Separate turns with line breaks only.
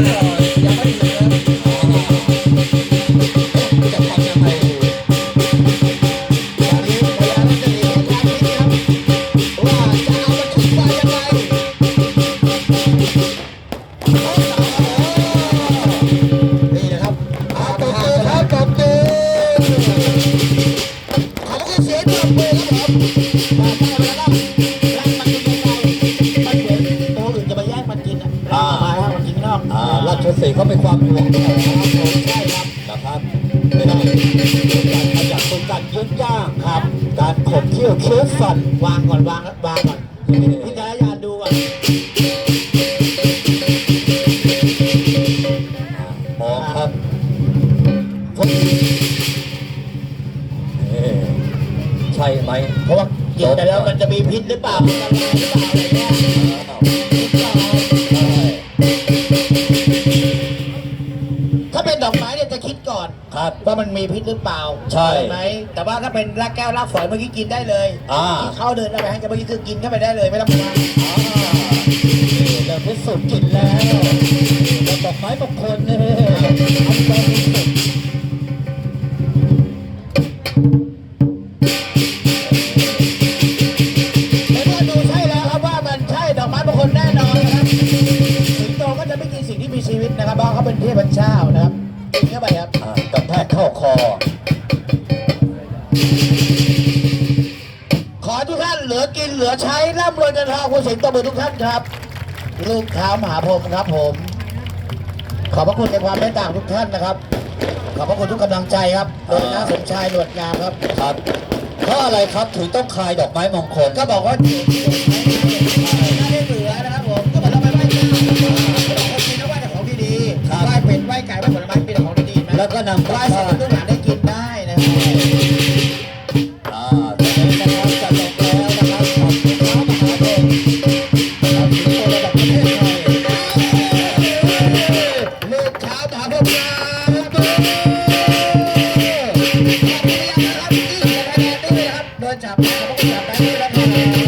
อนนี้พยา อามาถึงว่ารับอาตบมือครับตบมือขอบคุณเสียงตบมือครับผมมาได้แล้วครับรักมันกินยังไงมันเหมือนตัวอื่นจะมาแย่งมันกินอะมาให้มันกินนอก
อ่าราชสีเขาเป็นความห่วงของ
ใช่ครับ
นะครับไม่ได้การขยันเป็นการยืดย่างครับ การขบเคี้ยวเคี้ยวฟัน
วางก่อนวางวางก่อนพิจารณาดูก่อน
มองครับใช่ไหม
เพราะว่ากินไปแล้วมันจะมีพิษหรือเปล่ามันละลายหรือเปล่าอะไรเงี้ย ถ้าเป็นดอกไม้เนี่ยจะคิดก่อน
ครับ
ว่ามันมีพิษหรือเปล่า
ใช่
ไหมแต่ว่าถ้าเป็นรากแก้วรากฝอยเมื่อกี้กินได้เลย
อ่า
ที่เขาเดินเอาไปให้จะเมื่อกี้คือกินเข้าไปได้เลยไม่ต้องมา
อ่านี่เราพิสูจน์กินแล้วแล้วดอกไม้บางคนเนี่ย นะ
ครับเพราะเขาเป็นเทพเจ้านะครับกินเข้าไปครับ
อ่ากระแทกเข้าคอ
ขอให้ทุกท่านเหลือกินเหลือใช้ร่ำรวยเงินทองคุณสิงห์ตบมือทุกท่านครับ ลูกเท้ามหาพรหมครับผม ขอบพระคุณในความเมตตาของทุกท่านนะครับ ขอบพระคุณทุกกำลังใจครับโดยน้าสมชายหนวดงามครับ
ครับเพราะอะไรครับถึงต้องคลายดอกไม้มงคล
ก็บอกว่าถ้า นำไล่ใต้องหาได้กินได้นะครับตอนนี้นะครับจะลงแล้วนะครับขอบคุณครับมหครับถึงตัวระดับประเทศไทยลูกเช้าตาพวกเราขอบคุณนะครับที่คะ
แนนด้วยครับโดนจั
บมาพว
กจั
บไปที่รับ